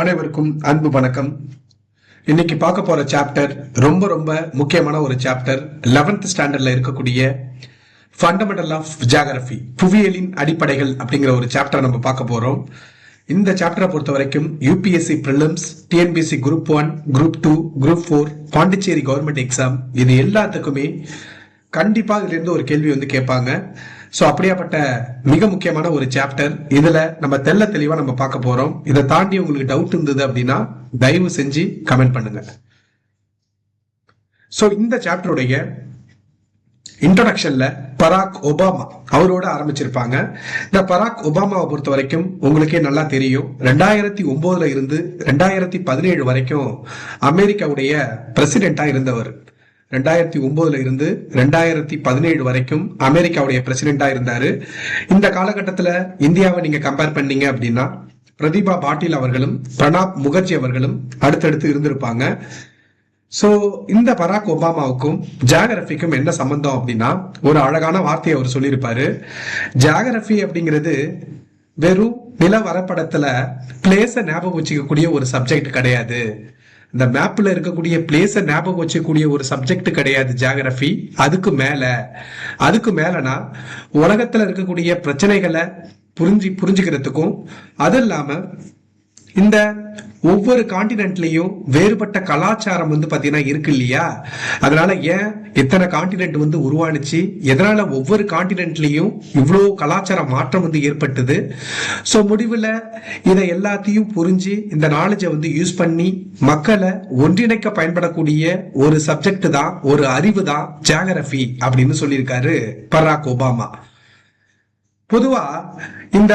அனைவருக்கும் அன்பு வணக்கம். இன்னைக்கு பார்க்க போற சாப்டர் ரொம்ப ரொம்ப முக்கியமான ஒரு சாப்டர் 11th ஸ்டாண்டர்ட்ல இருக்கக்கூடிய ஃபண்டமெண்டல் ஆஃப் ஜியாகிரபி புவியியலின் அடிப்படைகள் அப்படிங்கிற ஒரு சாப்டர் நம்ம பார்க்க போறோம். இந்த சாப்டரை பொறுத்த வரைக்கும் UPSC prelims TNPSC group one group two group four Pondicherry government exam இது எல்லாத்துக்குமே கண்டிப்பாக இதுலேருந்து ஒரு கேள்வி வந்து கேட்பாங்க. ஸோ அப்படியாப்பட்ட மிக முக்கியமான ஒரு சாப்டர் இதுல நம்ம தெல்ல தெளிவா நம்ம பார்க்க போறோம். இதை தாண்டி உங்களுக்கு டவுட் இருந்தது அப்படின்னா தயவு செஞ்சு கமெண்ட் பண்ணுங்க. ஸோ இந்த சாப்டருடைய இன்ட்ரடக்ஷன்ல பராக் ஒபாமா அவரோட ஆரம்பிச்சிருப்பாங்க. இந்த பராக் ஒபாமாவை பொறுத்த வரைக்கும் உங்களுக்கே நல்லா தெரியும். ரெண்டாயிரத்தி ஒன்பதுல இருந்து ரெண்டாயிரத்தி பதினேழு வரைக்கும் அமெரிக்காவுடைய பிரசிடென்டா இருந்தவர். ரெண்டாயிரத்தி ஒன்பதுல இருந்து ரெண்டாயிரத்தி பதினேழு வரைக்கும் அமெரிக்காவுடைய பிரசிடென்டா இருந்தாரு. இந்த காலகட்டத்துல இந்தியாவை நீங்க கம்பேர் பண்ணீங்க அப்படின்னா பிரதீபா பாட்டீல் அவர்களும் பிரணாப் முகர்ஜி அவர்களும் அடுத்தடுத்து இருந்திருப்பாங்க. சோ இந்த பராக் ஒபாமாவுக்கும் ஜாகிரபிக்கும் என்ன சம்பந்தம் அப்படின்னா ஒரு அழகான வார்த்தையை அவர் சொல்லியிருப்பாரு. ஜாகிரபி அப்படிங்கிறது வெறும் நில வரைபடத்துல பிளேஸ ஞாபகம் வச்சுக்கக்கூடிய ஒரு சப்ஜெக்ட் கிடையாது. இந்த மேப்ல இருக்கக்கூடிய பிளேஸ ஞாபகம் வச்சக்கூடிய ஒரு சப்ஜெக்ட் கிடையாது ஜியாகிரபி அதுக்கு மேல அதுக்கு மேலனா உலகத்துல இருக்கக்கூடிய பிரச்சனைகளை புரிஞ்சு புரிஞ்சுக்கிறதுக்கும் அது இல்லாம இந்த ஒவ்வொரு காண்டினென்ட்லயும் வேறுபட்ட கலாச்சாரம் வந்து பாத்தீங்கன்னா இருக்கு இல்லையா? அதனால ஏன் எத்தனை காண்டினென்ட் வந்து உருவானுச்சு? எதனால ஒவ்வொரு காண்டினென்ட்லயும் இவ்வளோ கலாச்சார மாற்றம் வந்து ஏற்பட்டது? ஸோ முடிவில் இதை எல்லாத்தையும் புரிஞ்சு இந்த நாலேஜை வந்து யூஸ் பண்ணி மக்களை ஒன்றிணைக்க பயன்படக்கூடிய ஒரு சப்ஜெக்ட் தான் ஒரு அறிவு தான் ஜியாகிரபி அப்படின்னு சொல்லியிருக்காரு பராக் ஒபாமா. பொதுவா இந்த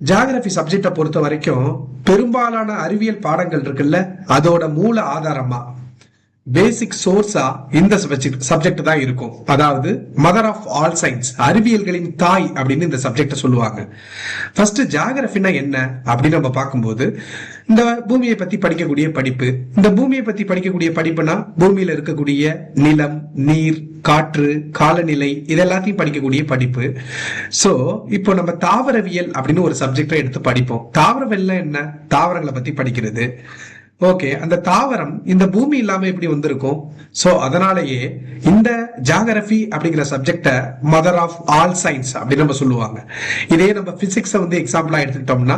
ஜாகிரபி சப்ஜெக்டை பொறுத்த வரைக்கும் பெரும்பாலான அறிவியல் பாடங்கள் இருக்குல்ல அதோட மூல ஆதாரமா பேசிக் சோர்ஸா இந்த சப்ஜெக்ட் தான் இருக்கும். அதாவது மதர் ஆஃப் ஆல் சயின்ஸ் அறிவியல்களின் தாய் அப்படின்னு இந்த சப்ஜெக்ட சொல்லுவாங்க. ஃபர்ஸ்ட் ஜியாகிரபினா என்ன அப்படின்னு நம்ம பார்க்கும்போது இந்த பூமியை பத்தி படிக்கக்கூடிய படிப்பு இந்த பூமியை பத்தி படிக்கக்கூடிய படிப்புனா பூமியில இருக்கக்கூடிய நிலம் நீர் காற்று காலநிலை இதெல்லாத்தையும் படிக்கக்கூடிய படிப்பு. சோ இப்போ நம்ம தாவரவியல் அப்படின்னு ஒரு சப்ஜெக்டை எடுத்து படிப்போம். தாவரவியல்னா என்ன? தாவரங்களை பத்தி படிக்கிறது. ஓகே அந்த தாவரம் இந்த பூமி இல்லாம எப்படி வந்திருக்கும்? சோ அதனாலேயே இந்த ஜாகிரபி அப்படிங்கிற சப்ஜெக்டை மதர் ஆஃப் ஆல் சயின்ஸ் அப்படின்னு நம்ம சொல்லுவாங்க. இதே நம்ம பிசிக்ஸை வந்து எக்ஸாம்பிளா எடுத்துக்கிட்டோம்னா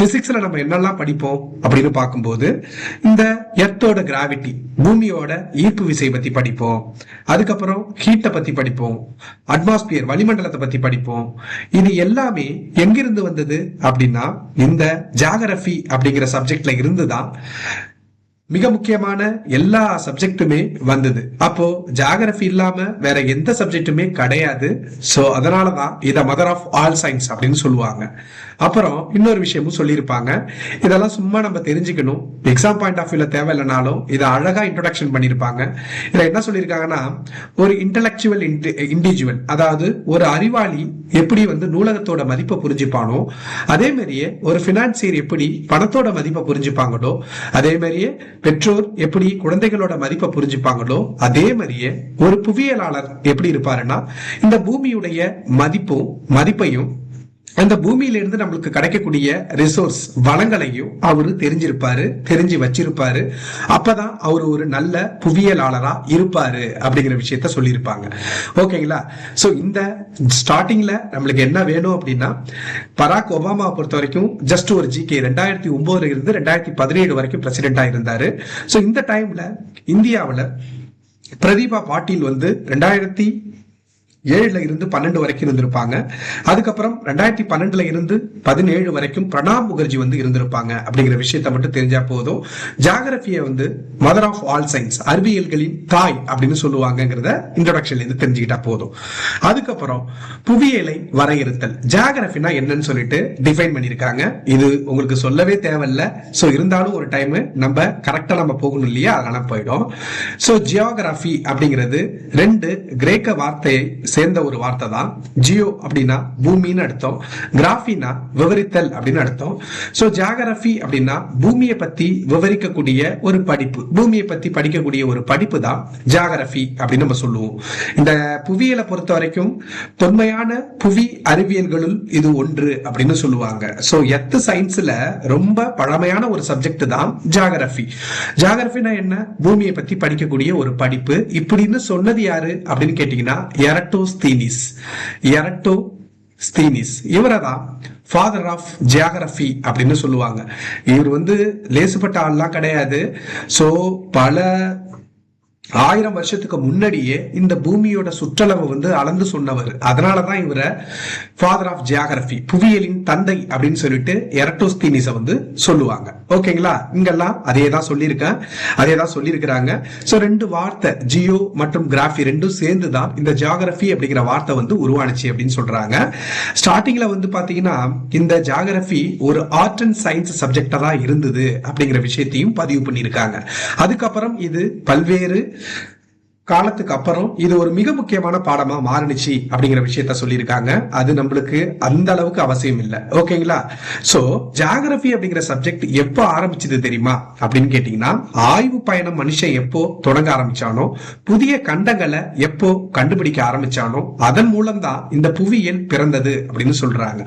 பிசிக்ஸ்ல நம்ம என்னெல்லாம் படிப்போம் அப்படின்னு பார்க்கும்போது இந்த எர்த்தோட கிராவிட்டி பூமியோட ஈர்ப்பு விசை பத்தி படிப்போம். அதுக்கப்புறம் ஹீட்டை பத்தி படிப்போம். அட்மாஸ்பியர் வளிமண்டலத்தை பத்தி படிப்போம். இது எல்லாமே எங்கிருந்து வந்தது அப்படின்னா இந்த ஜாகிரபி அப்படிங்கிற சப்ஜெக்ட்ல இருந்துதான் மிக முக்கியமான எல்லா சப்ஜெக்ட்டுமே வந்தது. அப்போ ஜாகிரபி இல்லாம வேற எந்த சப்ஜெக்ட்டுமே கிடையாது. சோ அதனாலதான் இத மதர் ஆஃப் ஆல் சயின்ஸ் அப்படின்னு சொல்லுவாங்க. அப்புறம் இன்னொரு விஷயமும் சொல்லியிருப்பாங்க. இதெல்லாம் சும்மா நம்ம தெரிஞ்சுக்கணும். எக்ஸாம் பாயிண்ட் ஆஃப் வியூல தேவையில்லைனாலும் இதை அழகா இன்ட்ரொடக்ஷன் பண்ணியிருப்பாங்க. இதில் என்ன சொல்லியிருக்காங்கன்னா ஒரு இன்டலெக்சுவல் இண்டிவிஜுவல் அதாவது ஒரு அறிவாளி எப்படி வந்து நூலகத்தோட மதிப்பை புரிஞ்சுப்பானோ அதே மாதிரியே ஒரு பினான்சியர் எப்படி பணத்தோட மதிப்பை புரிஞ்சுப்பாங்களோ அதே மாதிரியே பெற்றோர் எப்படி குழந்தைகளோட மதிப்பை புரிஞ்சுப்பாங்களோ அதே மாதிரியே ஒரு புவியியலாளர் எப்படி இருப்பாருன்னா இந்த பூமியுடைய மதிப்பும் மதிப்பையும் அந்த பூமியில இருந்து நம்மளுக்கு கிடைக்கக்கூடிய ரிசோர்ஸ் வளங்களையும் அவரு தெரிஞ்சிருப்பாரு தெரிஞ்சு வச்சிருப்பாரு. அப்பதான் அவர் ஒரு நல்ல புவியியலாளரா இருப்பாரு அப்படிங்கிற விஷயத்த சொல்லியிருப்பாங்க. ஓகேங்களா? ஸோ இந்த ஸ்டார்டிங்ல நம்மளுக்கு என்ன வேணும் அப்படின்னா பராக் ஒபாமா பொறுத்த வரைக்கும் ஜஸ்ட் ஒரு ஜி கே ரெண்டாயிரத்தி ஒன்பதுல இருந்து ரெண்டாயிரத்தி பதினேழு வரைக்கும் பிரசிடென்டா இருந்தாரு. ஸோ இந்த டைம்ல இந்தியாவில் பிரதீபா பாட்டீல் வந்து ரெண்டாயிரத்தி ஏழுல இருந்து பன்னெண்டு வரைக்கும் இருந்திருப்பாங்க. அதுக்கப்புறம் ரெண்டாயிரத்தி பன்னெண்டுல இருந்து பதினேழு வரைக்கும் பிரணாப் முகர்ஜி வந்து இருந்திருப்பாங்க அப்படிங்கிற விஷயத்த மட்டும் தெரிஞ்சா போதும். ஜாகிரபியை வந்து மதர் ஆஃப் ஆல் சயின்ஸ் அறிவியல்களின் தாய் அப்படின்னு சொல்லுவாங்கிறத இன்ட்ரடக்ஷன்ல இருந்து தெரிஞ்சுக்கிட்டா போதும். அதுக்கப்புறம் புவியியலை வரையறுத்தல். ஜாகிரபினா என்னன்னு சொல்லிட்டு டிஃபைன் பண்ணியிருக்காங்க. இது உங்களுக்கு சொல்லவே தேவையில்ல. சோ இருந்தாலும் ஒரு டைம் நம்ம கரெக்டா நம்ம போகணும் இல்லையா? அதனால போயிடும். சோ ஜியோகிராஃபி அப்படிங்கிறது ரெண்டு கிரேக்க வார்த்தையை சேர்ந்த ஒரு வார்த்தை தான். ஜியோ அப்படின்னா பூமின்னு அர்த்தம். கிராஃபினா விவரித்தல் அப்படின்னு அர்த்தம். ஸோ ஜியாகிரபி அப்படின்னா பூமியை பத்தி விவரிக்கக்கூடிய ஒரு படிப்பு. பூமியை பத்தி படிக்கக்கூடிய ஒரு படிப்பு தான் ஜியாகிரபி அப்படின்னு நம்ம சொல்லுவோம். இந்த புவியியலை பொறுத்த வரைக்கும் தொன்மையான புவி அறிவியல்களுள் இது ஒன்று அப்படின்னு சொல்லுவாங்க. ஸோ எத்து சயின்ஸ்ல ரொம்ப பழமையான ஒரு சப்ஜெக்ட் தான் ஜியாகிரபி ஜியாகிரபினா என்ன? பூமியை பத்தி படிக்கக்கூடிய ஒரு படிப்பு. இப்படின்னு சொன்னது யாரு அப்படின்னு கேட்டீங்கன்னா எரட்டோ எரட்டோஸ்தீனிஸ் எரட்டோ ஸ்தீனிஸ். இவரை தான் ஃபாதர் ஆஃப் ஜியாகிரஃபி அப்படின்னு சொல்லுவாங்க. இவர் வந்து லேசுப்பட்ட ஆள்லாம் கிடையாது. ஸோ பல ஆயிரம் வருஷத்துக்கு முன்னாடியே இந்த பூமியோட சுற்றளவு வந்து அளந்து சொன்னவர். அதனால தான் இவரை ஃபாதர் ஆஃப் ஜியாகிரபி புவியியலின் தந்தை அப்படின்னு சொல்லிட்டு எரட்டோஸ்தீனிஸை வந்து சொல்லுவாங்க. ஓகேங்களா? இங்கெல்லாம் அதே தான் சொல்லியிருக்கேன். அதே தான் சொல்லியிருக்கிறாங்க. ஸோ ரெண்டு வார்த்தை ஜியோ மற்றும் கிராஃபி ரெண்டும் சேர்ந்து தான் இந்த ஜியாகிரபி அப்படிங்கிற வார்த்தை வந்து உருவானுச்சு அப்படின்னு சொல்றாங்க. ஸ்டார்டிங்ல வந்து பாத்தீங்கன்னா இந்த ஜியாகிரபி ஒரு ஆர்ட் அண்ட் சயின்ஸ் சப்ஜெக்டா தான் இருந்தது அப்படிங்கிற விஷயத்தையும் பதிவு பண்ணியிருக்காங்க. அதுக்கப்புறம் இது பல்வேறு காலத்துக்கு அப்புறம் இது ஒரு மிக முக்கியமான பாடமா மாறுனுச்சு அப்படிங்கிற விஷயத்த சொல்லியிருக்காங்க. அது நம்மளுக்கு அந்த அளவுக்கு அவசியம் இல்லை. ஓகேங்களா? சோ ஜாகிரபி அப்படிங்கிற சப்ஜெக்ட் எப்போ ஆரம்பிச்சது தெரியுமா? அப்படின்னு கேட்டீங்கன்னா ஆய்வு பயணம் மனுஷன் எப்போ தொடங்க ஆரம்பிச்சானோ புதிய கண்டங்களை எப்போ கண்டுபிடிக்க ஆரம்பிச்சானோ அதன் மூலம் தான் இந்த புவியியல் பிறந்தது அப்படின்னு சொல்றாங்க.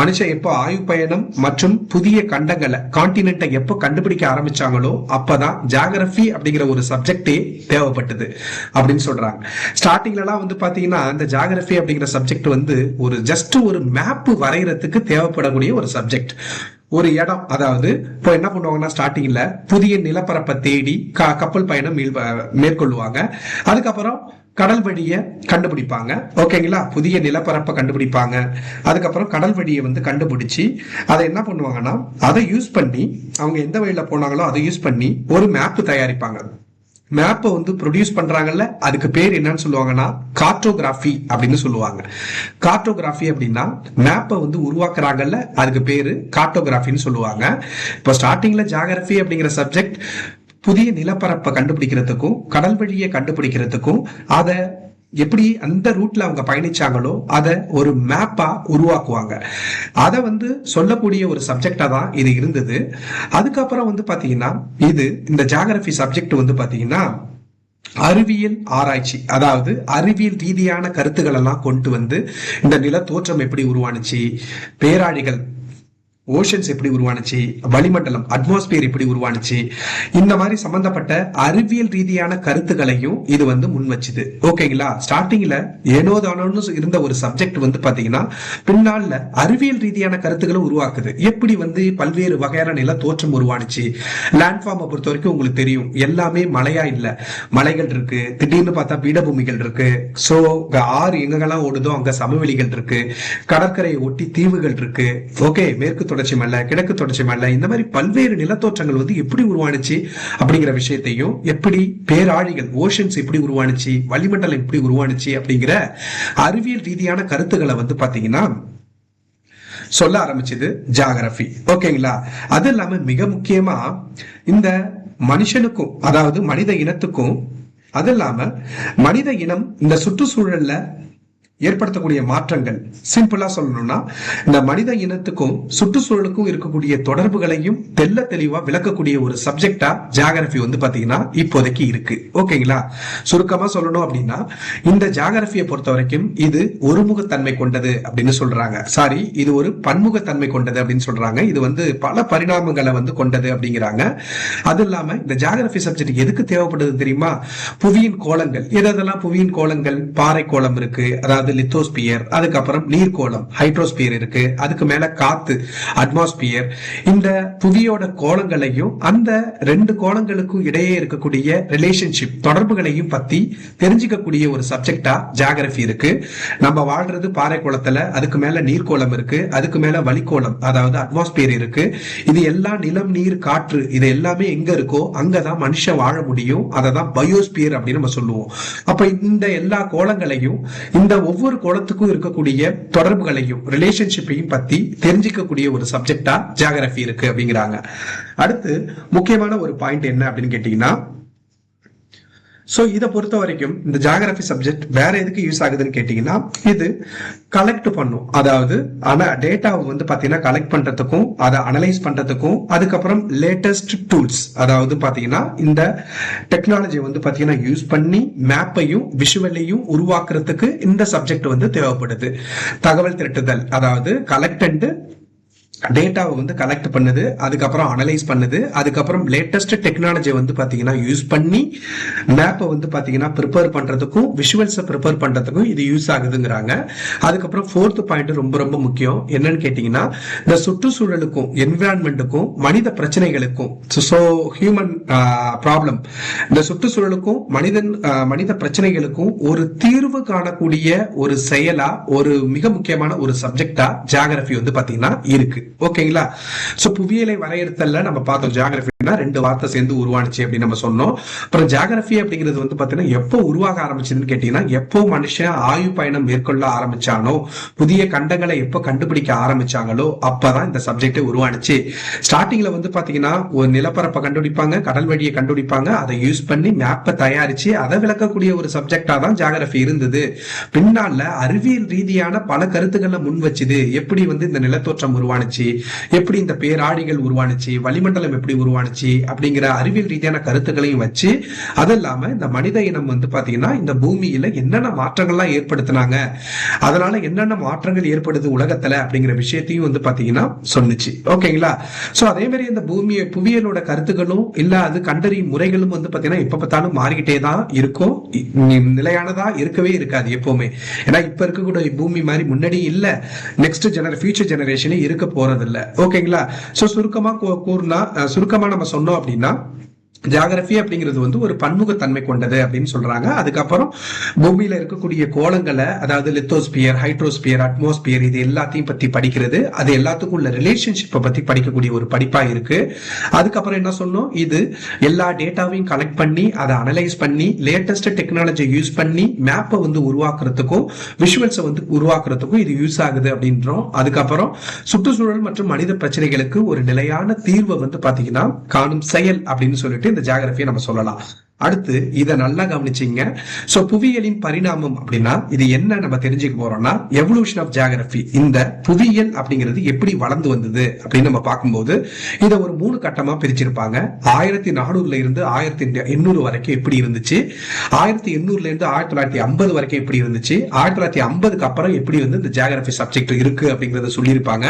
மனுஷன் எப்போ ஆய்வு பயணம் மற்றும் புதிய கண்டங்களை கான்டினென்ட்டை எப்போ கண்டுபிடிக்க ஆரம்பிச்சாங்களோ அப்பதான் ஜாகிரபி அப்படிங்கிற ஒரு சப்ஜெக்டே தேவைப்பட்டது. அப்படின்னு சொல்றாங்க. ஸ்டார்டிங்லலாம் வந்து பாத்தீங்கன்னா இந்த ஜாகிரபி அப்படிங்கிற சப்ஜெக்ட் வந்து ஒரு ஜஸ்ட் ஒரு மேப் வரைகிறதுக்கு தேவைப்படக்கூடிய ஒரு சப்ஜெக்ட் ஒரு இடம் அதாவது இப்போ என்ன பண்ணுவாங்கன்னா ஸ்டார்டிங்ல புதிய நிலப்பரப்பை தேடி க- கப்பல் பயணம் மேற்கொள்ளுவாங்க. அதுக்கப்புறம் கடல் வழியை கண்டுபிடிப்பாங்க. ஓகேங்களா புதிய நிலப்பரப்பை கண்டுபிடிப்பாங்க. அதுக்கப்புறம் கடல் வழியை வந்து கண்டுபிடிச்சு அதை என்ன பண்ணுவாங்கன்னா அதை யூஸ் பண்ணி அவங்க எந்த வழியில போனாங்களோ அதை யூஸ் பண்ணி ஒரு மேப் தயாரிப்பாங்க. மேப்பை வந்து ப்ரொடியூஸ் பண்றாங்கல்ல அதுக்கு பேர் என்னன்னு சொல்லுவாங்கன்னா கார்டோகிராஃபி அப்படின்னு சொல்லுவாங்க. கார்டோகிராஃபி அப்படின்னா மேப்பை வந்து உருவாக்குறாங்கல்ல அதுக்கு பேரு கார்டோகிராஃபின்னு சொல்லுவாங்க. இப்போ ஸ்டார்டிங்ல ஜாகிரபி அப்படிங்கிற சப்ஜெக்ட் புதிய நிலப்பரப்பை கண்டுபிடிக்கிறதுக்கும் கடல் வழியை கண்டுபிடிக்கிறதுக்கும் அதை எப்படி அந்த ரூட்ல அவங்க பயணிச்சாங்களோ அதை ஒரு மேப்பா உருவாக்குவாங்க. அதை வந்து சொல்லக்கூடிய ஒரு சப்ஜெக்டா தான் இது இருந்தது. அதுக்கப்புறம் வந்து பாத்தீங்கன்னா இது இந்த ஜாகிரபி சப்ஜெக்ட் வந்து பாத்தீங்கன்னா அறிவியல் ஆராய்ச்சி அதாவது அறிவியல் ரீதியான கருத்துக்கள் எல்லாம் கொண்டு வந்து இந்த நில தோற்றம் எப்படி உருவானுச்சு பேராளிகள் ஓஷன்ஸ் எப்படி உருவானுச்சு? வளிமண்டலம் அட்மாஸ்பியர் எப்படி உருவானுச்சு? இந்த மாதிரி சம்பந்தப்பட்ட அறிவியல் ரீதியான கருத்துக்களையும் இது வந்து முன் வச்சுது. ஓகேங்களா ஸ்டார்டிங்ல ஏனோ தானோன்னு இருந்த ஒரு சப்ஜெக்ட் வந்து பாத்தீங்கன்னா பின்னால அறிவியல் ரீதியான கருத்துக்களை உருவாக்குது. எப்படி வந்து பல்வேறு வகையான நில தோற்றம் உருவானுச்சு? லேண்ட்ஃபார்மை பொறுத்த வரைக்கும் உங்களுக்கு தெரியும். எல்லாமே மலையா இல்ல. மலைகள் இருக்கு. திடீர்னு பார்த்தா பீடபூமிகள் இருக்கு. சோ ஆறு எங்கெல்லாம் ஓடுதோ அங்க சமவெளிகள் இருக்கு. கடற்கரையை ஒட்டி தீவுகள் இருக்கு. ஓகே மேற்கு தொடர்ச்சி மலை கிழக்கு தொடர்ச்சி மலை இந்த மாதிரி பல்வேறு நிலத்தோற்றங்கள் வந்து எப்படி உருவானுச்சு அப்படிங்கிற விஷயத்தையும் எப்படி பேராழிகள் ஓஷன்ஸ் எப்படி உருவானுச்சு வளிமண்டலம் எப்படி உருவானுச்சு அப்படிங்கிற அறிவியல் ரீதியான கருத்துக்களை வந்து பாத்தீங்கன்னா சொல்ல ஆரம்பிச்சது ஜாகிரபி ஓகேங்களா? அது இல்லாம மிக முக்கியமா இந்த மனுஷனுக்கும் அதாவது மனித இனத்துக்கும் அது இல்லாம மனித இனம் இந்த சுற்றுச்சூழல்ல ஏற்படுத்தக்கூடிய மாற்றங்கள். சிம்பிளா சொல்லணும்னா இந்த மனித இனத்துக்கும் சுற்றுச்சூழலுக்கும் இருக்கக்கூடிய தொடர்புகளையும் தெல்ல தெளிவா விளக்கக்கூடிய ஒரு சப்ஜெக்டா ஜியாகிரபி வந்து பாத்தீங்கன்னா இப்போதைக்கு இருக்கு. ஓகேங்களா? சுருக்கமா சொல்லணும் அப்படின்னா இந்த ஜியாகிரபியை பொறுத்த வரைக்கும் இது ஒருமுகத்தன்மை கொண்டது அப்படின்னு சொல்றாங்க. சாரி இது ஒரு பன்முகத்தன்மை கொண்டது அப்படின்னு சொல்றாங்க. இது வந்து பல பரிணாமங்களை வந்து கொண்டது அப்படிங்கிறாங்க. அது இல்லாம இந்த ஜியாகிரபி சப்ஜெக்ட் எதுக்கு தேவைப்படுது தெரியுமா? புவியின் கோலங்கள் எதெல்லாம் புவியின் கோலங்கள் பாறை கோலம் இருக்கு. அதாவது லித்தோஸ்பியர் அதுக்கப்புறம் நீர்கோளம் ஹைட்ரோஸ்பியர் இருக்கு. அதுக்கு மேல காத்து அட்மாஸ்பியர் இந்த புவியோட கோளங்களையும் அந்த ரெண்டு கோளங்களுக்கும் இடையே இருக்கக்கூடிய ரிலேஷன்ஷிப் தொடர்புகளையும் பத்தி தெரிஞ்சுக்கக்கூடிய ஒரு சப்ஜெக்டா ஜியாகிரபி இருக்கு. நம்ம வாழ்றது பாறை குளத்துல அதுக்கு மேல நீர்கோளம் இருக்கு அதுக்கு மேல வளிக்கோளம் அதாவது அட்மாஸ்பியர் இருக்கு. இது எல்லாம் நிலம் நீர் காற்று இது எல்லாமே எங்க இருக்கோ அங்கதான் மனுஷன் வாழ முடியும். அதை தான் பயோஸ்பியர் அப்படின்னு நம்ம சொல்லுவோம். அப்ப இந்த எல்லா கோளங்களையும் இந்த ஒவ்வொரு குளத்துக்கும் இருக்கக்கூடிய தொடர்புகளையும் ரிலேஷன்ஷிப்பையும் பத்தி தெரிஞ்சிக்கக்கூடிய ஒரு சப்ஜெக்டா ஜியாகிரபி இருக்கு அப்படிங்கிறாங்க. அடுத்து முக்கியமான ஒரு பாயிண்ட் என்ன அப்படின்னு கேட்டீங்கன்னா ஸோ இதை பொறுத்த வரைக்கும் இந்த ஜாகிரபி சப்ஜெக்ட் வேற எதுக்கு யூஸ் ஆகுதுன்னு கேட்டீங்கன்னா இது கலெக்ட் பண்ணும். அதாவது ஆனா டேட்டாவை வந்து பாத்தீங்கன்னா கலெக்ட் பண்றதுக்கும் அதை அனலைஸ் பண்றதுக்கும் அதுக்கப்புறம் லேட்டஸ்ட் டூல்ஸ் அதாவது பாத்தீங்கன்னா இந்த டெக்னாலஜி வந்து பாத்தீங்கன்னா யூஸ் பண்ணி மேப்பையும் விஷுவலையும் உருவாக்குறதுக்கு இந்த சப்ஜெக்ட் வந்து தேவைப்படுது. தகவல் திரட்டுதல் அதாவது கலெக்ட் அண்ட் டேட்டாவை வந்து கலெக்ட் பண்ணுது அதுக்கப்புறம் அனலைஸ் பண்ணுது அதுக்கப்புறம் லேட்டஸ்ட் டெக்னாலஜி வந்து பாத்தீங்கன்னா யூஸ் பண்ணி மேப்பை வந்து பாத்தீங்கன்னா ப்ரிப்பேர் பண்றதுக்கும் விஷுவல்ஸை ப்ரிப்பேர் பண்றதுக்கும் இது யூஸ் ஆகுதுங்கிறாங்க. அதுக்கப்புறம் ஃபோர்த் பாயிண்ட் ரொம்ப ரொம்ப முக்கியம். என்னன்னு கேட்டீங்கன்னா இந்த சுற்றுச்சூழலுக்கும் என்விரான்மெண்ட்டுக்கும் மனித பிரச்சனைகளுக்கும் ஸோ ஹியூமன் ப்ராப்ளம் இந்த சுற்றுச்சூழலுக்கும் மனிதன் மனித பிரச்சனைகளுக்கும் ஒரு தீர்வு காணக்கூடிய ஒரு செயலா ஒரு மிக முக்கியமான ஒரு சப்ஜெக்டா ஜியாகிரபி வந்து பாத்தீங்கன்னா இருக்கு. ஓகேங்களா? ஸோ புவியியலை வரையறுத்தல்ல நம்ம பார்த்தோம். ஜியாகிரபினா ரெண்டு வார்த்தை சேர்ந்து உருவானுச்சு அப்படின்னு நம்ம சொன்னோம். அப்புறம் ஜாகிரபி அப்படிங்கிறது வந்து பாத்தீங்கன்னா எப்போ உருவாக ஆரம்பிச்சதுன்னு கேட்டீங்கன்னா எப்போ மனுஷன் ஆயு பயணம் மேற்கொள்ள ஆரம்பிச்சானோ புதிய கண்டங்களை எப்போ கண்டுபிடிக்க ஆரம்பிச்சாங்களோ அப்பதான் இந்த சப்ஜெக்ட் உருவானுச்சு. ஸ்டார்டிங்ல வந்து பாத்தீங்கன்னா ஒரு நிலப்பரப்பை கண்டுபிடிப்பாங்க கடல் வழியை கண்டுபிடிப்பாங்க அதை யூஸ் பண்ணி மேப்பை தயாரிச்சு அதை விளக்கக்கூடிய ஒரு சப்ஜெக்டா தான் ஜாகிரபி இருந்தது. பின்னால அறிவியல் ரீதியான பல கருத்துக்களை முன் வச்சுது. எப்படி வந்து இந்த நிலத்தோற்றம் உருவானுச்சு? எப்படி இந்த பேராடிகள் உருவானுச்சு? வளிமண்டலம் எப்படி உருவானுச்சு? அப்படிங்கிற அறிவியல் ரீதியான கருத்துக்களையும் வச்சு அது இல்லாம இந்த மனித இனம் வந்து பாத்தீங்கன்னா இந்த பூமியில என்னென்ன மாற்றங்கள்லாம் ஏற்படுத்தினாங்க? அதனால என்னென்ன மாற்றங்கள் ஏற்படுது உலகத்துல அப்படிங்கிற விஷயத்தையும் வந்து பாத்தீங்கன்னா சொன்னுச்சு ஓகேங்களா? சோ அதே மாதிரி இந்த பூமியை புவியியலோட கருத்துக்களும் இல்ல அது கண்டறியும் முறைகளும் வந்து பாத்தீங்கன்னா எப்ப பார்த்தாலும் மாறிக்கிட்டே தான் இருக்கும். நிலையானதா இருக்கவே இருக்காது எப்பவுமே. ஏன்னா இப்ப இருக்கக்கூடிய பூமி மாதிரி முன்னாடி இல்ல. நெக்ஸ்ட் ஜெனரே ஃபியூச்சர் ஜெனரேஷனே இருக்க போறது போறதில்லை. ஓகேங்களா சோ சுருக்கமா கூறினா சுருக்கமாக சுருக்கமா நம்ம சொன்னோம் அப்படின்னா ஜியாகிரபி அப்படிங்கிறது வந்து ஒரு பன்முகத்தன்மை கொண்டது அப்படின்னு சொல்றாங்க. அதுக்கப்புறம் பூமியில இருக்கக்கூடிய கோலங்களை அதாவது லித்தோஸ்பியர் ஹைட்ரோஸ்பியர் அட்மாஸ்பியர் இது எல்லாத்தையும் பத்தி படிக்கிறது. அது எல்லாத்துக்கும் உள்ள ரிலேஷன்ஷிப்பை பத்தி படிக்கக்கூடிய ஒரு படிப்பா இருக்கு. அதுக்கப்புறம் என்ன சொன்னோம்? இது எல்லா டேட்டாவையும் கலெக்ட் பண்ணி அதை அனலைஸ் பண்ணி லேட்டஸ்ட் டெக்னாலஜி யூஸ் பண்ணி மேப்பை வந்து உருவாக்குறதுக்கும் விஷுவல்ஸை வந்து உருவாக்குறதுக்கும் இது யூஸ் ஆகுது அப்படின்றோம். அதுக்கப்புறம் சுற்றுச்சூழல் மற்றும் மனித பிரச்சனைகளுக்கு ஒரு நிலையான தீர்வை வந்து பாத்தீங்கன்னா காணும் செயல் அப்படின்னு சொல்லிட்டு இந்த ஜாகிரபியை நம்ம சொல்லலாம். அடுத்து இதை நல்லா கவனிச்சிங்க. சோ புவியியலின் பரிணாமம் அப்படின்னா இது என்ன நம்ம தெரிஞ்சுக்க போறோம்னா எவல்யூஷன் ஆஃப் ஜியாகிரபி இந்த புவியியல் அப்படிங்கிறது எப்படி வளர்ந்து வந்தது அப்படின்னு நம்ம பார்க்கும்போது இதை ஒரு மூணு கட்டமா பிரிச்சிருப்பாங்க. ஆயிரத்தி நானூறுல இருந்து ஆயிரத்தி எண்ணூறு வரைக்கும் எப்படி இருந்துச்சு? ஆயிரத்தி எண்ணூறுல இருந்து ஆயிரத்தி தொள்ளாயிரத்தி ஐம்பது வரைக்கும் எப்படி இருந்துச்சு? ஆயிரத்தி தொள்ளாயிரத்தி ஐம்பதுக்கு அப்புறம் எப்படி வந்து இந்த ஜியாகிரபி சப்ஜெக்ட் இருக்கு அப்படிங்கறத சொல்லியிருப்பாங்க.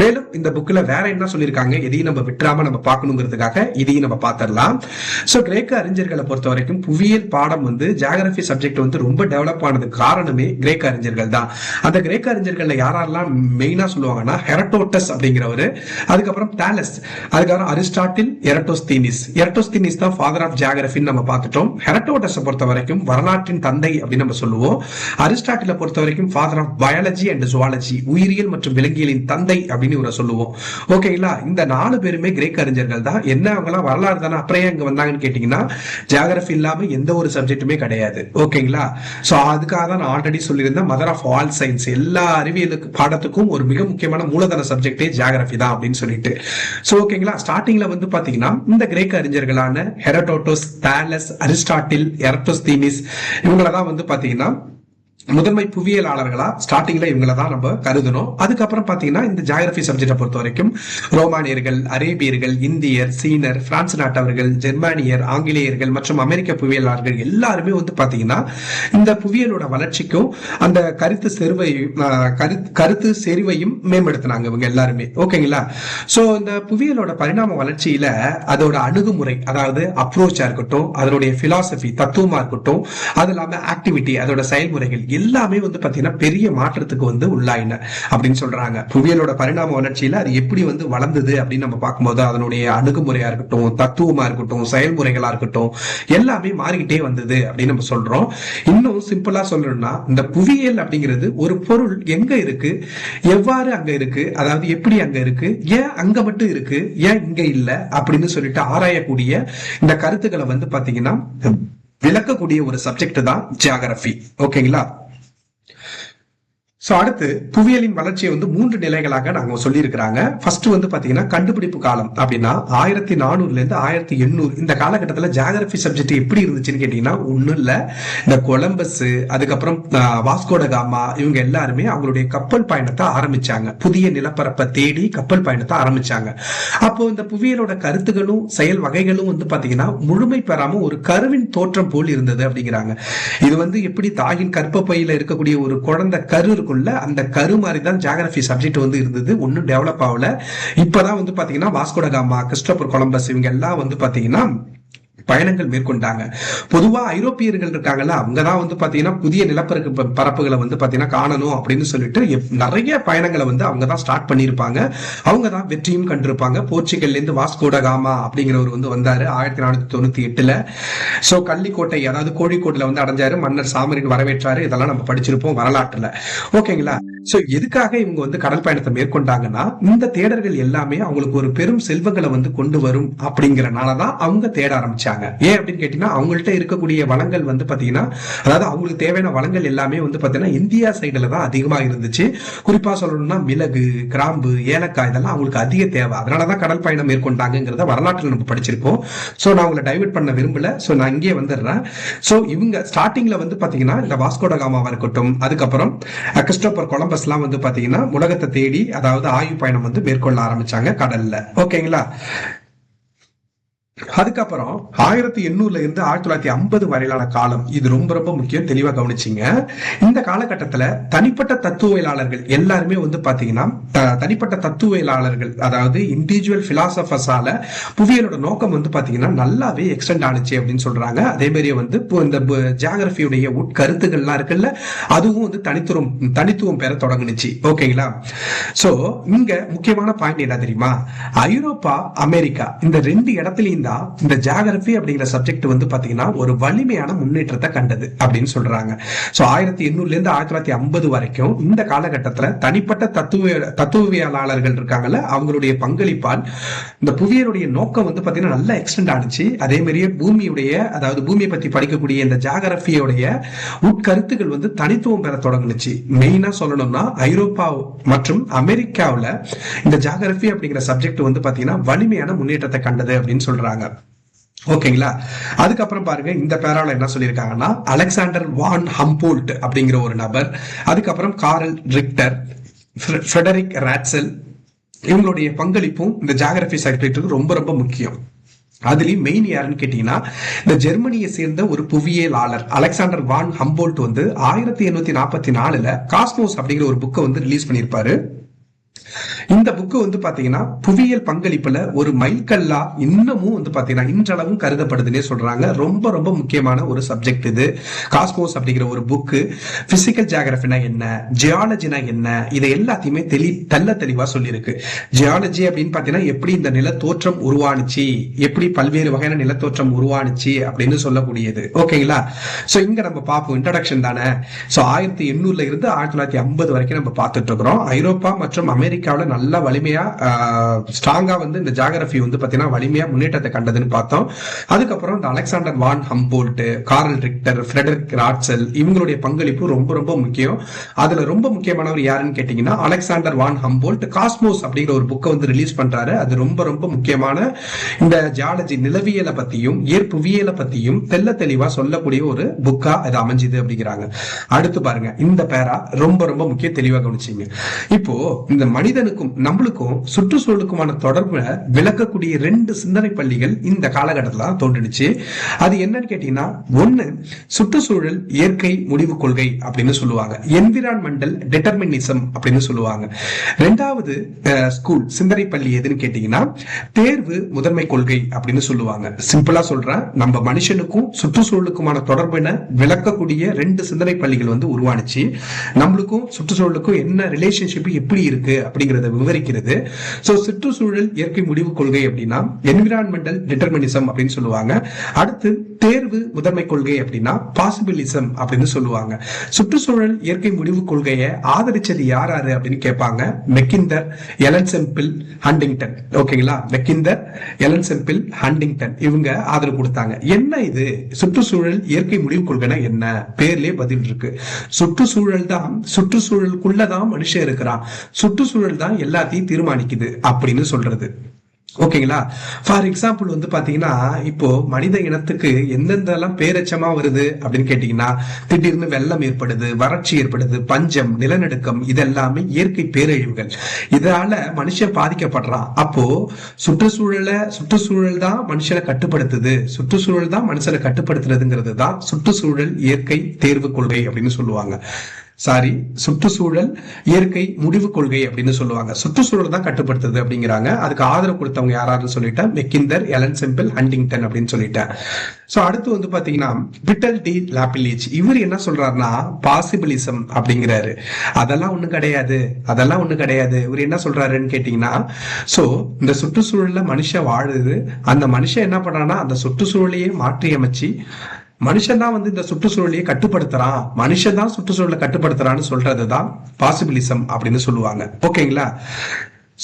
மேலும் இந்த புக்ல வேற என்ன சொல்லியிருக்காங்க? எதையும் நம்ம விட்டுறாம நம்ம பார்க்கணுங்கிறதுக்காக இதையும் நம்ம பார்த்துடலாம். ஸோ கிரேக்க அறிஞர்களை பொறுத்த பொறுத்த வரைக்கும் புவியியல் பாடம் வந்து ஜியாகிரபி சப்ஜெக்ட் வந்து ரொம்ப டெவலப் ஆனது காரணமே கிரேக்க அறிஞர்கள் தான். அந்த கிரேக்க அறிஞர்கள்ல யாரெல்லாம் மெயினா சொல்லுவாங்கன்னா ஹெரட்டோட்டஸ் அப்படிங்கிறவரு அதுக்கப்புறம் தாலஸ் அதுக்கப்புறம் அரிஸ்டாட்டில் எரட்டோஸ்தீனிஸ். எரட்டோஸ்தீனிஸ் தான் ஃபாதர் ஆஃப் ஜியாகிரபின்னு நம்ம பார்த்துட்டோம். ஹெரட்டோட்டஸ் பொறுத்த வரைக்கும் வரலாற்றின் தந்தை அப்படின்னு நம்ம சொல்லுவோம். அரிஸ்டாட்டில பொறுத்த வரைக்கும் father of biology and zoology உயிரியல் மற்றும் விலங்கியலின் தந்தை அப்படின்னு இவரை சொல்லுவோம். ஓகேங்களா இந்த நாலு பேருமே கிரேக்க அறிஞர்கள் தான். என்ன அவங்களாம் வரலாறு தானே அப்புறம் ஏன் இங்க வந்தாங்கன்னு கேட்டீங்கன்னா ஜியாகிரபி இல்லாம எந்த ஒரு சப்ஜெக்ட்டுமே கிடையாது. ஓகேங்களா சோ அதுக்காக தான் நான் ஆல்ரெடி சொல்லியிருந்தேன் மதர் ஆஃப் ஆல் சயின்ஸ் எல்லா அறிவியலுக்கு பாடத்துக்கும் ஒரு மிக முக்கியமான மூலதன சப்ஜெக்டே ஜியாகிரபி தான் அப்படின்னு சொல்லிட்டு. சோ ஓகேங்களா ஸ்டார்டிங்ல வந்து பாத்தீங்கன்னா இந்த கிரேக்க அறிஞர்களான ஹெரடோட்டோஸ் தேலஸ் அரிஸ்டாட்டில் எரட்டோஸ்தீனிஸ் இவங்கள இவங்களதான் வந்து பாத்தீங்கன்னா முதன்மை புவியியலாளர்களா ஸ்டார்டிங்ல இவங்கள தான் நம்ம கருதணும். அதுக்கப்புறம் பாத்தீங்கன்னா இந்த ஜாகிரபி சப்ஜெக்டை பொறுத்த வரைக்கும் ரோமானியர்கள் அரேபியர்கள் இந்தியர் சீனர் பிரான்ஸ் நாட்டவர்கள் ஜெர்மானியர் ஆங்கிலேயர்கள் மற்றும் அமெரிக்க புவியியலாளர்கள் எல்லாருமே வந்து பாத்தீங்கன்னா இந்த புவியியலோட வளர்ச்சிக்கும் அந்த கருத்து செருவையும் ஆஹ், கருத்து செறிவையும் மேம்படுத்தினாங்க இவங்க எல்லாருமே. ஓகேங்களா? சோ இந்த புவியியலோட பரிணாம வளர்ச்சியில அதோட அணுகுமுறை அதாவது அப்ரோச்சா இருக்கட்டும் அதனுடைய பிலாசபி தத்துவமா இருக்கட்டும் அது இல்லாம ஆக்டிவிட்டி அதோட செயல்முறைகள் எல்லாமே வந்து பாத்தீங்கன்னா பெரிய மாற்றத்துக்கு வந்து உள்ளாயின அப்படின்னு சொல்றாங்க. புவியியலோட பரிணாம வளர்ச்சியில அது எப்படி வந்து வளர்ந்தது அப்படின்னு நம்ம பார்க்கும்போது அதனுடைய அணுகுமுறையா இருக்கட்டும் தத்துவமா இருக்கட்டும் செயல்முறைகளா இருக்கட்டும் எல்லாமே மாறிக்கிட்டே வந்தது அப்படின்னு நம்ம சொல்றோம். இன்னும் சிம்பிளா சொல்லணும்னா இந்த புவியியல் அப்படிங்கிறது ஒரு பொருள் எங்க இருக்கு? எவ்வாறு அங்க இருக்கு? அதாவது எப்படி அங்க இருக்கு? ஏன் அங்க மட்டும் இருக்கு? ஏன் இங்க இல்ல? அப்படின்னு சொல்லிட்டு ஆராயக்கூடிய இந்த கருத்துக்களை வந்து பாத்தீங்கன்னா விளக்கக்கூடிய ஒரு சப்ஜெக்ட் தான் ஜியாகிரபி ஓகேங்களா சோ அடுத்து புவியியலின் வளர்ச்சியை வந்து மூன்று நிலைகளாக நாங்க சொல்லியிருக்கிறாங்க. ஃபர்ஸ்ட் வந்து பாத்தீங்கன்னா கண்டுபிடிப்பு காலம் அப்படின்னா ஆயிரத்தி நானூறுல இருந்து ஆயிரத்தி எண்ணூறு. இந்த காலகட்டத்தில் ஜாகிரபி சப்ஜெக்ட் எப்படி இருந்துச்சுன்னு கேட்டீங்கன்னா ஒன்றும் இல்லை. இந்த கொலம்பஸ் அதுக்கப்புறம் வாஸ்கோடகாமா வாஸ்கோட காமா இவங்க எல்லாருமே அவங்களுடைய கப்பல் பயணத்தை ஆரம்பிச்சாங்க. புதிய நிலப்பரப்பை தேடி கப்பல் பயணத்தை ஆரம்பிச்சாங்க. அப்போ இந்த புவியியலோட கருத்துகளும் செயல் வகைகளும் வந்து பாத்தீங்கன்னா முழுமை பெறாம ஒரு கருவின் தோற்றம் போல் இருந்தது அப்படிங்கிறாங்க. இது வந்து எப்படி தாயின் கற்பப்பையில் இருக்கக்கூடிய ஒரு குழந்தை கரு இருக்குல்ல அந்த கரு மாதிரி தான் ஜியாகிரபி சப்ஜெக்ட் வந்து இருந்தது. ஒன்றும் டெவலப் ஆகல. இப்பதான் வந்து பாத்தீங்கன்னா வாஸ்கோடகாமா கிறிஸ்டோபர் கொலம்பஸ் இவங்க எல்லாம் வந்து பாத்தீங்கன்னா பயணங்கள் மேற்கொண்டாங்க. பொதுவா ஐரோப்பியர்கள் இருக்காங்கல்ல அவங்க தான் வந்து பாத்தீங்கன்னா புதிய நிலப்பரப்பு பரப்புகளை வந்து பாத்தீங்கன்னா காணணும் அப்படின்னு சொல்லிட்டு நிறைய பயணங்களை வந்து அவங்க தான் ஸ்டார்ட் பண்ணியிருப்பாங்க. அவங்க தான் வெற்றியும் கண்டிருப்பாங்க. போர்ச்சுகல்ல இருந்து வாஸ்கோடகாமா அப்படிங்கிறவர் வந்து வந்தாரு ஆயிரத்தி நானூத்தி தொண்ணூத்தி எட்டுல. சோ கள்ளிக்கோட்டை அதாவது கோழிக்கோட்டில் வந்து அடைஞ்சாரு. மன்னர் சாமரின் வரவேற்றாரு. இதெல்லாம் நம்ம படிச்சிருப்போம் வரலாற்றுல. ஓகேங்களா சோ எதுக்காக இவங்க வந்து கடல் பயணத்தை மேற்கொண்டாங்கன்னா இந்த தேடர்கள் எல்லாமே அவங்களுக்கு ஒரு பெரும் செல்வங்களை வந்து கொண்டு வரும் அப்படிங்கறனாலதான் அவங்க தேட ஆரம்பிச்சாங்க. ஏன் அப்படின்னு கேட்டீங்கன்னா அவங்கள்ட்ட இருக்கக்கூடிய வளங்கள் வந்து பாத்தீங்கன்னா அதாவது அவங்களுக்கு தேவையான வளங்கள் எல்லாமே வந்து பாத்தீங்கன்னா இந்தியா சைடுல தான் அதிகமா இருந்துச்சு. குறிப்பா சொல்லணும்னா மிளகு கிராம்பு ஏலக்காய் இதெல்லாம் அவங்களுக்கு அதிக தேவை. அதனாலதான் கடல் பயணம் மேற்கொண்டாங்கிறத வரலாற்றில் நம்ம படிச்சிருப்போம் சோ நான் உங்களை டைவர்ட் பண்ண விரும்பல. சோ நான் இங்கே வந்துடுறேன். சோ இவங்க ஸ்டார்டிங்ல வந்து பாத்தீங்கன்னா இந்த வாஸ்கோட காமாவா இருக்கட்டும் அதுக்கப்புறம் அஹ், கிறிஸ்டோபர் கொலம்பஸ்லாம் வந்து பாத்தீங்கன்னா உலகத்தை தேடி அதாவது ஆய்வு பயணம் வந்து மேற்கொள்ள ஆரம்பிச்சாங்க கடல்ல. ஓகேங்களா அதுக்கப்புறம் ஆயிரத்தி எண்ணூறுல இருந்து ஆயிரத்தி தொள்ளாயிரத்தி ஐம்பது வரையிலான காலம். இது ரொம்ப ரொம்ப முக்கியம். தெளிவா கவனிச்சிங்க. இந்த காலகட்டத்துல தனிப்பட்ட தத்துவியலாளர்கள் எல்லாருமே வந்து பாத்தீங்கன்னா தனிப்பட்ட தத்துவியலாளர்கள் அதாவது இண்டிவிஜுவல் பிலாசபர்ஸால புவியியலோட நோக்கம் வந்து பாத்தீங்கன்னா நல்லாவே எக்ஸ்டெண்ட் ஆனிச்சு அப்படின்னு சொல்றாங்க. அதே மாதிரியே வந்து இந்த ஜியாகிரபியுடைய உட்கருத்துகள்லாம் இருக்குல்ல அதுவும் வந்து தனித்துவம் தனித்துவம் பெற தொடங்குனுச்சு. ஓகேங்களா? சோ இங்க முக்கியமான பாயிண்ட் என்ன தெரியுமா? ஐரோப்பா அமெரிக்கா இந்த ரெண்டு இடத்துலயும் தான் இந்த ஜாகிரபி அப்படிங்கிற சப்ஜெக்ட் வந்து பாத்தீங்கன்னா ஒரு வலிமையான முன்னேற்றத்தை கண்டது அப்படின்னு சொல்றாங்க. சோ ஆயிரத்தி எண்ணூறுல இருந்து ஆயிரத்தி தொள்ளாயிரத்தி ஐம்பது வரைக்கும் இந்த காலகட்டத்துல தனிப்பட்ட தத்துவ தத்துவவியலாளர்கள் இருக்காங்கல்ல அவங்களுடைய பங்களிப்பால் இந்த புவியருடைய நோக்கம் வந்து பாத்தீங்கன்னா நல்லா எக்ஸ்டெண்ட் ஆனிச்சு. அதே மாதிரியே பூமியுடைய அதாவது பூமியை பத்தி படிக்கக்கூடிய இந்த ஜாகிரபியோடைய உட்கருத்துகள் வந்து தனித்துவம் பெற தொடங்குனுச்சு. மெயினா சொல்லணும்னா ஐரோப்பா மற்றும் அமெரிக்காவுல இந்த ஜாகிரபி அப்படிங்கிற சப்ஜெக்ட் வந்து பாத்தீங்கன்னா வலிமையான முன்னேற்றத்தை கண்டது அப்படின்னு சொல்றாங்க. சொல்லியிருக்காங்க. ஓகேங்களா? அதுக்கப்புறம் பாருங்க இந்த பேரால என்ன சொல்லியிருக்காங்கன்னா அலெக்சாண்டர் வான் ஹம்போல்ட் அப்படிங்கிற ஒரு நபர் அதுக்கப்புறம் காரல் ரிக்டர் ஃபெடரிக் ராட்சல் இவங்களுடைய பங்களிப்பும் இந்த ஜாகிரபி சர்டிஃபிகேட்டுக்கு ரொம்ப ரொம்ப முக்கியம். அதுலயும் மெயின் யாருன்னு கேட்டீங்கன்னா இந்த ஜெர்மனியை சேர்ந்த ஒரு புவியியலாளர் அலெக்சாண்டர் வான் ஹம்போல்ட் வந்து ஆயிரத்தி எண்ணூத்தி நாற்பத்தி நாலுல காஸ்மோஸ் அப்படிங்கிற ஒரு புக்கை வந்து ரிலீஸ் பண்ணியிருப்பாரு. இந்த புக்கு வந்து பாத்தீங்கன்னா புவியியல் பங்களிப்புல ஒரு மைல்கல்லா இன்னமும் வந்து பாத்தீங்கன்னா இன்றளவும் கருதப்படுதுன்னே சொல்றாங்க. ரொம்ப ரொம்ப முக்கியமான ஒரு சப்ஜெக்ட் இது. காஸ்மோஸ் அப்படிங்கிற ஒரு புக்கு பிசிக்கல் ஜியாகிரபினா என்ன? ஜியாலஜினா என்ன? இதை எல்லாத்தையுமே தெளி தள்ள தெளிவா சொல்லியிருக்கு. ஜியாலஜி அப்படின்னு பாத்தீங்கன்னா எப்படி இந்த நிலத்தோற்றம் உருவானுச்சு? எப்படி பல்வேறு வகையான நிலத்தோற்றம் உருவானுச்சு? அப்படின்னு சொல்லக்கூடியது. ஓகேங்களா? சோ இங்க நம்ம பார்ப்போம். இன்ட்ரடக்ஷன் தானே? சோ ஆயிரத்தி எண்ணூறுல இருந்து ஆயிரத்தி தொள்ளாயிரத்தி ஐம்பது வரைக்கும் நம்ம பார்த்துட்டு இருக்கிறோம். ஐரோப்பா மற்றும் அமெரிக்காவில் நல்லா வலிமையா ஸ்ட்ராங்கா வந்து இந்த ஜாகிரபி வந்து பாத்தீங்கன்னா வலிமையா முன்னேற்றத்தை கண்டதுன்னு பார்த்தோம். அதுக்கப்புறம் இந்த Alexander von Humboldt Carl Ritter Friedrich Ratzel இவங்களுடைய பங்களிப்பு ரொம்ப ரொம்ப முக்கியம். அதுல ரொம்ப முக்கியமானவர் யாருன்னு கேட்டீங்கன்னா அலெக்சாண்டர் வான் ஹம்போல்ட் காஸ்மோஸ் அப்படிங்கிற ஒரு புக்கை வந்து ரிலீஸ் பண்றாரு. அது ரொம்ப ரொம்ப முக்கியமான இந்த ஜியாலஜி நிலவியலை பத்தியும் ஏற்புவியலை பத்தியும் தெல்ல தெளிவா சொல்லக்கூடிய ஒரு புக்கா அது அமைஞ்சுது அப்படிங்கிறாங்க. அடுத்து பாருங்க இந்த பேரா ரொம்ப ரொம்ப முக்கிய தெளிவா கவனிச்சிங்க. இப்போ இந்த மனிதனுக்கும் நம்மளுக்கும் சுற்றுச்சூழலுக்குமான தொடர்பை விளக்கக்கூடிய ரெண்டு சிந்தனை பள்ளிகள் இந்த காலகட்டத்தில் தான் தோன்றுனுச்சு. அது என்னன்னு கேட்டீங்கன்னா ஒன்று சுற்றுச்சூழல் இயற்கை முடிவு கொள்கை அப்படின்னு சொல்லுவாங்க. என்விரான்மெண்டல் டிட்டர்மினிசம் அப்படின்னு சொல்லுவாங்க. ரெண்டாவது ஸ்கூல் சிந்தனை பள்ளி எதுன்னு கேட்டீங்கன்னா தேர்வு முதன்மை கொள்கை அப்படின்னு சொல்லுவாங்க. சிம்பிளா சொல்றேன். நம்ம மனுஷனுக்கும் சுற்றுச்சூழலுக்குமான தொடர்பின விளக்கக்கூடிய ரெண்டு சிந்தனை பள்ளிகள் வந்து உருவானுச்சு. நம்மளுக்கும் சுற்றுச்சூழலுக்கும் என்ன ரிலேஷன்ஷிப் எப்படி இருக்கு அப்படிங்கிறத விவரிக்கிறது. ஸோ சுற்றுச்சூழல் இயற்கை முடிவு கொள்கை அப்படின்னா என்விரான்மெண்டல் டிட்டர்மினிசம் அப்படின்னு சொல்லுவாங்க. அடுத்து தேர்வு முதன்மை கொள்கை அப்படின்னா பாசிபிலிசம் அப்படின்னு சொல்லுவாங்க. சுற்றுச்சூழல் இயற்கை முடிவு கொள்கையை ஆதரிச்சது யார் யாரு அப்படின்னு கேட்பாங்க? Mackinder Ellen Semple Huntington. ஓகேங்களா? Mackinder Ellen Semple Huntington. இவங்க ஆதரவு கொடுத்தாங்க. என்ன இது? சுற்றுச்சூழல் இயற்கை முடிவு கொள்கைனா என்ன? பேர்லயே பதில் இருக்கு. சுற்றுச்சூழல் தான் சுற்றுச்சூழலுக்குள்ளதான் மனுஷன் இருக்கிறான். சுற்றுச்சூழல் தான் எல்லாத்தையும் தீர்மானிக்குது அப்படின்னு சொல்றது. ஓகேங்களா? ஃபார் எக்ஸாம்பிள் வந்து பாத்தீங்கன்னா இப்போ மனித இனத்துக்கு எந்தெந்தெல்லாம் பேரச்சமா வருது அப்படின்னு கேட்டீங்கன்னா திடீர்னு வெள்ளம் ஏற்படுது வறட்சி ஏற்படுது பஞ்சம் நிலநடுக்கம் இதெல்லாமே இயற்கை பேரழிவுகள். இதனால மனுஷன் பாதிக்கப்படுறான். அப்போ சுற்றுச்சூழலை சுற்றுச்சூழல் தான் மனுஷனை கட்டுப்படுத்துது. சுற்றுச்சூழல் தான் மனுஷனை கட்டுப்படுத்துறதுங்கிறது தான் சுற்றுச்சூழல் இயற்கை தேர்வு கொள்கை அப்படின்னு சொல்லுவாங்க. சாரி சுற்றுச்சூழல் இயற்கை முடிவு கொள்கை அப்படின்னு சொல்லுவாங்க. சுற்றுச்சூழல் தான் கட்டுப்படுத்துது அப்படிங்கிறாங்க. அதுக்கு ஆதரவு கொடுத்தவங்க யாராருன்னு சொல்லிட்டேன் மெக்கிந்தர் எலன் செம்பிள் ஹண்டிங்டன் அப்படின்னு சொல்லிட்டேன் சோ அடுத்து வந்து பாத்தீங்கன்னா பிட்டல் டி லாப்பிலிச் இவர் என்ன சொல்றாருன்னா பாசிபிலிசம் அப்படிங்கிறாரு. அதெல்லாம் ஒண்ணும் கிடையாது. அதெல்லாம் ஒண்ணும் கிடையாது. இவர் என்ன சொல்றாருன்னு கேட்டீங்கன்னா சோ இந்த சுற்றுச்சூழல்ல மனுஷன் வாழுது. அந்த மனுஷன் என்ன பண்றான்னா அந்த சுற்றுச்சூழலையே மாற்றி அமைச்சு மனுஷன் தான் வந்து இந்த சுற்றுச்சூழலையே கட்டுப்படுத்துறான். மனுஷன் தான் சுற்றுச்சூழலை கட்டுப்படுத்துறான்னு சொல்றதுதான் பாசிபிலிசம் அப்படின்னு சொல்லுவாங்க. ஓகேங்களா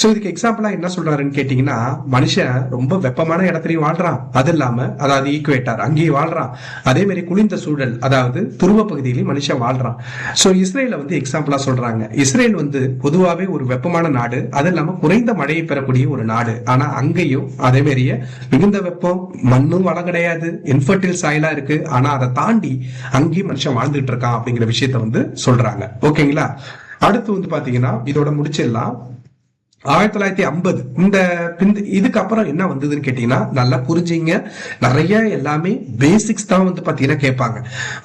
சோ இதுக்கு எக்ஸாம்பிளா என்ன சொல்றாருன்னு கேட்டீங்கன்னா மனுஷன் ரொம்ப வெப்பமான இடத்துலயும் வாழ்றான். அது இல்லாம அதாவது ஈக்குவேட்டார் அங்கேயும் வாழ்றான். அதே மாதிரி குளிர்ந்த சூழல் அதாவது துருவ பகுதியிலையும் மனுஷன் வாழ்றான். சோ இஸ்ரேல வந்து எக்ஸாம்பிளா சொல்றாங்க. இஸ்ரேல் வந்து பொதுவாவே ஒரு வெப்பமான நாடு அது இல்லாம குறைந்த மழையை பெறக்கூடிய ஒரு நாடு. ஆனா அங்கேயும் அதே மாதிரியே மிகுந்த வெப்பம் மண்ணும் வளம் கிடையாது இன்ஃபர்டில் சாயிலா இருக்கு. ஆனா அதை தாண்டி அங்கேயும் மனுஷன் வாழ்ந்துட்டு இருக்கான் அப்படிங்கிற விஷயத்த வந்து சொல்றாங்க. ஓகேங்களா? அடுத்து வந்து பாத்தீங்கன்னா இதோட முடிச்சிடலாம். ஆயிரத்தி தொள்ளாயிரத்தி ஐம்பது. இந்த பிந்த இதுக்கு அப்புறம் என்ன வந்ததுன்னு கேட்டீங்கன்னா நல்லா புரிஞ்சீங்க. நிறைய எல்லாமே பேசிக்ஸ் தான் வந்து பாத்தீங்கன்னா கேட்பாங்க.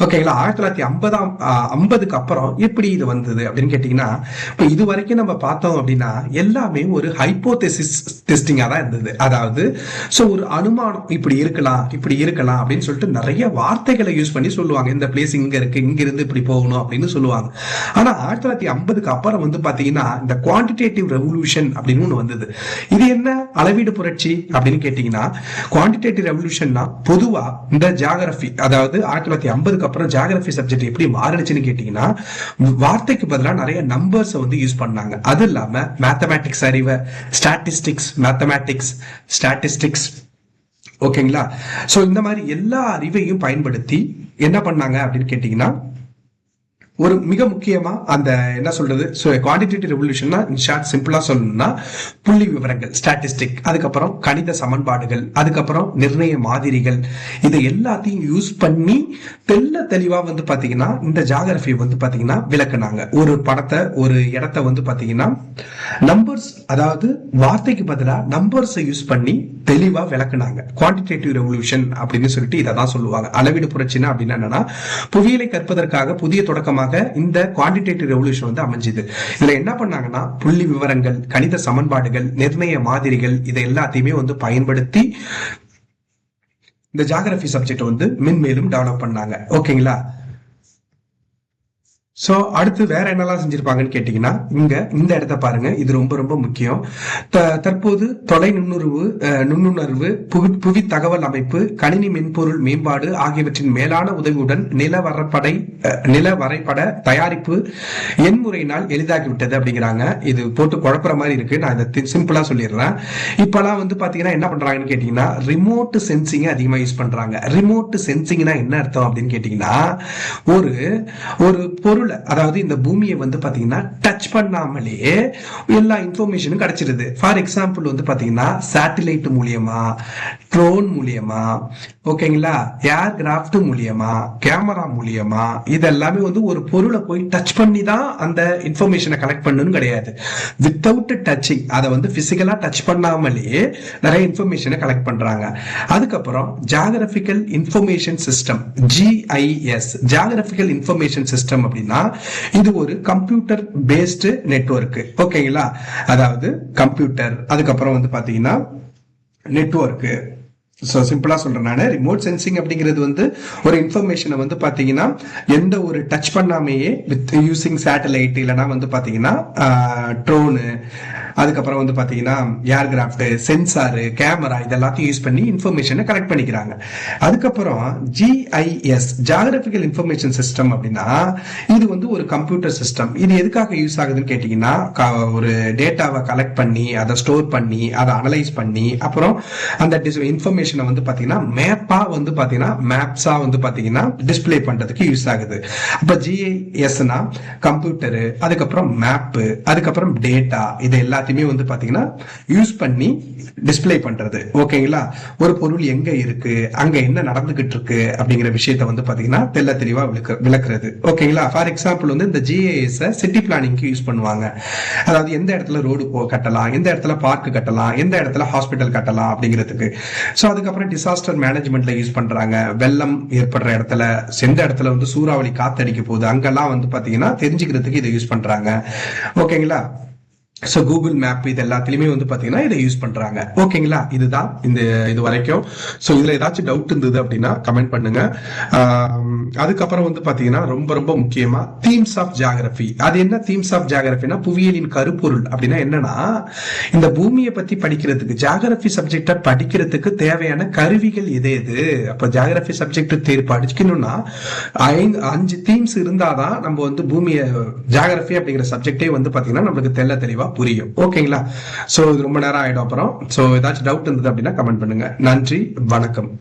ஓகேங்களா ஆயிரத்தி தொள்ளாயிரத்தி ஐம்பதாம் ஐம்பதுக்கு அப்புறம் எப்படி இது வந்தது அப்படின்னு கேட்டீங்கன்னா இப்போ இது வரைக்கும் நம்ம பார்த்தோம் அப்படின்னா எல்லாமே ஒரு ஹைப்போதெசிஸ் டெஸ்டிங்காக தான் இருந்தது. அதாவது ஸோ ஒரு அனுமானம் இப்படி இருக்கலாம் இப்படி இருக்கலாம் அப்படின்னு சொல்லிட்டு நிறைய வார்த்தைகளை யூஸ் பண்ணி சொல்லுவாங்க. இந்த பிளேஸ் இங்க இருக்கு இங்கிருந்து இப்படி போகணும் அப்படின்னு சொல்லுவாங்க. ஆனால் ஆயிரத்தி தொள்ளாயிரத்தி ஐம்பதுக்கு அப்புறம் வந்து பாத்தீங்கன்னா இந்த குவான்டிடேட்டிவ் ரெவல்யூஷன் ரெவல்யூஷன் அப்படின்னு ஒன்று வந்தது. இது என்ன? அளவீடு புரட்சி அப்படின்னு கேட்டீங்கன்னா குவான்டிடேட்டிவ் ரெவல்யூஷன்னா பொதுவா இந்த ஜியாகிரபி அதாவது ஆயிரத்தி தொள்ளாயிரத்தி ஐம்பதுக்கு அப்புறம் ஜியாகிரபி சப்ஜெக்ட் எப்படி மாறிடுச்சுன்னு கேட்டீங்கன்னா வார்த்தைக்கு பதிலாக நிறைய நம்பர்ஸ் வந்து யூஸ் பண்ணாங்க. அது இல்லாம மேத்தமேட்டிக்ஸ் அறிவை ஸ்டாட்டிஸ்டிக்ஸ் மேத்தமேட்டிக்ஸ் ஸ்டாட்டிஸ்டிக்ஸ் ஓகேங்களா ஸோ இந்த மாதிரி எல்லா அறிவையும் பயன்படுத்தி என்ன பண்ணாங்க அப்படின்னு கேட்டீங்கன்னா ஒரு மிக முக்கியமா அந்த என்ன சொல்றது குவான்டிடேட்டிவ் ரெவல்யூஷன்னா ஷார்ட் சிம்பிளா சொல்லணும்னா புள்ளி விவரங்கள் ஸ்டாட்டிஸ்டிக் அதுக்கப்புறம் கணித சமன்பாடுகள் அதுக்கப்புறம் நிர்ணய மாதிரிகள் இதை எல்லாத்தையும் யூஸ் பண்ணி தெல்ல தெளிவா வந்து பாத்தீங்கன்னா இந்த ஜாகிரபி வந்து பாத்தீங்கன்னா விளக்குனாங்க. ஒரு படத்தை ஒரு இடத்த வந்து பாத்தீங்கன்னா நம்பர்ஸ் அதாவது வார்த்தைக்கு பதிலாக நம்பர்ஸை யூஸ் பண்ணி தெளிவா விளக்குனாங்க. குவான்டிடேட்டிவ் ரெவல்யூஷன் அப்படின்னு சொல்லிட்டு இதை தான் சொல்லுவாங்க. அளவீடு புரட்சினா அப்படின்னா என்னன்னா புவியியலை கற்பதற்காக புதிய தொடக்கமாக இந்த குவான்டிடேட்டிவ் ரெவல்யூஷன் வந்து அமைஞ்சுது. இதுல என்ன பண்ணாங்கன்னா புள்ளி விவரங்கள் கணித சமன்பாடுகள் நிர்ணய மாதிரிகள் இதை எல்லாத்தையுமே வந்து பயன்படுத்தி இந்த ஜாகிரபி சப்ஜெக்ட் வந்து மென்மேலும் டெவலப் பண்ணாங்க. ஓகேங்களா சோ அடுத்து வேற என்னெல்லாம் செஞ்சிருப்பாங்கன்னு கேட்டீங்கன்னா இங்க இந்த இடத்த பாருங்க. இது ரொம்ப ரொம்ப முக்கியம். த- தற்போது தொலை நுண்ணுணர்வு நுண்ணுணர்வு புவி புவி தகவல் அமைப்பு கணினி மென்பொருள் மேம்பாடு ஆகியவற்றின் மேலான உதவியுடன் நில வரைபடை நில வரைபட தயாரிப்பு எண்முறையினால் எளிதாகிவிட்டது அப்படிங்கிறாங்க. இது போட்டு குழப்புற மாதிரி இருக்கு. நான் இதை சிம்பிளா சொல்லிடுறேன். இப்பெல்லாம் வந்து பாத்தீங்கன்னா என்ன பண்றாங்கன்னு கேட்டீங்கன்னா ரிமோட் சென்சிங் அதிகமா யூஸ் பண்றாங்க. ரிமோட் சென்சிங்னா என்ன அர்த்தம் அப்படின்னு கேட்டீங்கன்னா ஒரு ஒரு பொருள் அதாவது இந்த பூமியை வந்து பாத்தீங்கன்னா டச் பண்ணாமலே எல்லா இன்ஃபர்மேஷனும் கிடைச்சிருது. ஃபார் எக்ஸாம்பிள் வந்து பாத்தீங்கன்னா சேட்டிலைட் மூலியமா ட்ரோன் மூலியமா ஓகேங்களா? ஏர் கிராஃப்ட் மூலியமா கேமரா மூலியமா இதெல்லாமே வந்து ஒரு பொருளை போய் டச் பண்ணி தான் அந்த இன்ஃபர்மேஷனை கலெக்ட் பண்ணணும்னு கிடையாது. வித்தவுட் டச்சிங் அதை வந்து பிசிக்கலா டச் பண்ணாமலே நிறைய இன்ஃபர்மேஷனை கலெக்ட் பண்றாங்க. அதுக்கப்புறம் geographical information system GIS geographical information system அப்படின்னா இது ஒரு கம்ப்யூட்டர் பேஸ்டு நெட்ஒர்க் ஓகேங்களா அதாவது கம்ப்யூட்டர் அதுக்கப்புறம் வந்து பாத்தீங்கன்னா நெட்வொர்க் ஸோ சிம்பிளா சொல்றேன் நான். ரிமோட் சென்சிங் அப்படிங்கிறது வந்து ஒரு இன்ஃபர்மேஷனை வந்து பாத்தீங்கன்னா எந்த ஒரு டச் பண்ணாமையே வித் யூசிங் சேட்டலைட் இல்லைன்னா வந்து பாத்தீங்கன்னா ட்ரோனு அதுக்கப்புறம் வந்து பார்த்தீங்கன்னா ஏர்கிராஃப்ட் சென்சாரு கேமரா இதெல்லாத்தையும் யூஸ் பண்ணி இன்ஃபர்மேஷனை கலெக்ட் பண்ணிக்கிறாங்க. அதுக்கப்புறம் ஜிஐஎஸ் ஜாகிரபிக்கல் இன்ஃபர்மேஷன் சிஸ்டம் அப்படின்னா இது வந்து ஒரு கம்ப்யூட்டர் சிஸ்டம் இது எதுக்காக யூஸ் ஆகுதுன்னு கேட்டிங்கன்னா ஒரு டேட்டாவை கலெக்ட் பண்ணி அதை ஸ்டோர் பண்ணி அதை அனலைஸ் பண்ணி அப்புறம் அந்த இன்ஃபர்மேஷனை வந்து பார்த்தீங்கன்னா மேப்பாக வந்து பார்த்தீங்கன்னா மேப்ஸாக வந்து பார்த்தீங்கன்னா டிஸ்பிளே பண்ணுறதுக்கு யூஸ் ஆகுது. அப்போ ஜிஐஎஸ்னா கம்ப்யூட்டரு அதுக்கப்புறம் மேப்பு அதுக்கப்புறம் டேட்டா இது எல்லாத்தையும் வந்து பாத்தீங்கன்னா யூஸ் பண்ணி டிஸ்பிளே பண்றது. ஓகேங்களா ஒரு பொருள் எங்க இருக்கு? அங்க என்ன நடந்துகிட்டு இருக்கு அப்படிங்கிற விஷயத்த வந்து பாத்தீங்கன்னா தெல்ல தெளிவா விளக்க- விளக்குறது. ஓகேங்களா ஃபார் எக்ஸாம்பிள் வந்து இந்த ஜிஏஎஸ் சிட்டி பிளானிங்க்கு யூஸ் பண்ணுவாங்க. அதாவது எந்த இடத்துல ரோடு போ கட்டலாம் எந்த இடத்துல பார்க் கட்டலாம் எந்த இடத்துல ஹாஸ்பிட்டல் கட்டலாம் அப்படிங்கிறதுக்கு. ஸோ அதுக்கப்புறம் டிசாஸ்டர் மேனேஜ்மெண்ட்ல யூஸ் பண்றாங்க. வெள்ளம் ஏற்படுற இடத்துல எந்த இடத்துல வந்து சூறாவளி காத்தடிக்க போகுது அங்கெல்லாம் வந்து பாத்தீங்கன்னா தெரிஞ்சுக்கிறதுக்கு இதை யூஸ் பண்றாங்க. ஓகேங்களா ஸோ கூகுள் மேப் இது எல்லாத்துலயுமே வந்து பாத்தீங்கன்னா இதை யூஸ் பண்றாங்க. ஓகேங்களா இதுதான் இந்த இது வரைக்கும். ஸோ இதுல ஏதாச்சும் டவுட் இருந்தது அப்படின்னா கமெண்ட் பண்ணுங்க. அதுக்கப்புறம் வந்து பாத்தீங்கன்னா ரொம்ப ரொம்ப முக்கியமா தீம்ஸ் ஆஃப் ஜியாகிரபி அது என்ன தீம்ஸ் ஆஃப் ஜியாகிரபினா புவியியலின் கருப்பொருள் அப்படின்னா என்னன்னா இந்த பூமியை பத்தி படிக்கிறதுக்கு ஜியாகிரபி சப்ஜெக்ட படிக்கிறதுக்கு தேவையான கருவிகள் எது எது? அப்ப ஜியாகிரபி சப்ஜெக்ட் தேர் படிக்கணும்னா ஐந்து அஞ்சு தீம்ஸ் இருந்தாதான் நம்ம வந்து பூமியை ஜியாகிரபி அப்படிங்கிற சப்ஜெக்டே வந்து பாத்தீங்கன்னா நம்மளுக்கு தெள்ள தெளிவா புரியும். ஓகேங்களா சோ இது ரொம்ப நேரம் ஆயிடும் அப்புறம். ஸோ ஏதாச்சும் டவுட் இருந்தது அப்படின்னா கமெண்ட் பண்ணுங்க. நன்றி வணக்கம்.